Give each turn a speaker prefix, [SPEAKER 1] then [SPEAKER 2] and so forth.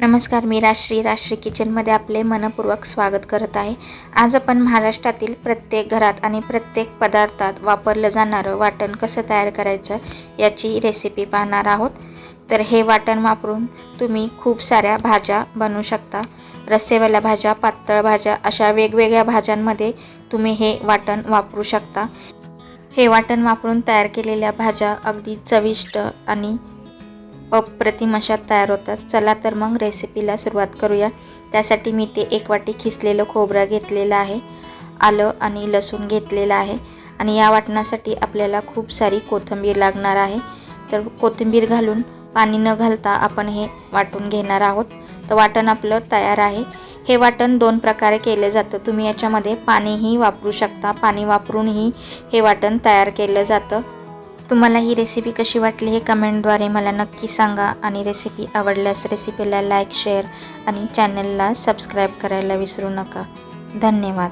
[SPEAKER 1] नमस्कार मी राश्री राश्री किचनमध्ये आपले मनपूर्वक स्वागत करत आहे. आज आपण महाराष्ट्रातील प्रत्येक घरात आणि प्रत्येक पदार्थात वापरलं जाणारं वाटण कसं तयार करायचं याची रेसिपी पाहणार आहोत. तर हे वाटण वापरून तुम्ही खूप साऱ्या भाज्या बनवू शकता. रस्सेवाल्या भाज्या पातळ भाज्या अशा वेगवेगळ्या भाज्यांमध्ये तुम्ही हे वाटण वापरू शकता. हे वाटण वापरून तयार केलेल्या भाज्या अगदी चविष्ट आणि अप्रतिम अशा तयार होतात. चला तर मग रेसिपीला सुरुवात करूया. त्यासाठी मी ते एक वाटी खिसलेलं खोबरं घेतलेलं आहे आलं आणि लसूण घेतलेलं आहे. आणि या वाटणासाठी आपल्याला खूप सारी कोथिंबीर लागणार आहे. तर कोथिंबीर घालून पाणी न घालता आपण हे वाटून घेणार आहोत. तर वाटण आपलं तयार आहे. हे वाटण दोन प्रकारे केलं जातं. तुम्ही याच्यामध्ये पाणीही वापरू शकता. पाणी वापरूनही हे वाटण तयार केलं जातं. तुम्हाला ही रेसिपी कशी वाटली हे कमेंटद्वारे मला नक्की सांगा आणि रेसिपी आवडल्यास रेसिपीला लाईक शेअर आणि चॅनलला सबस्क्राईब करायला विसरू नका. धन्यवाद.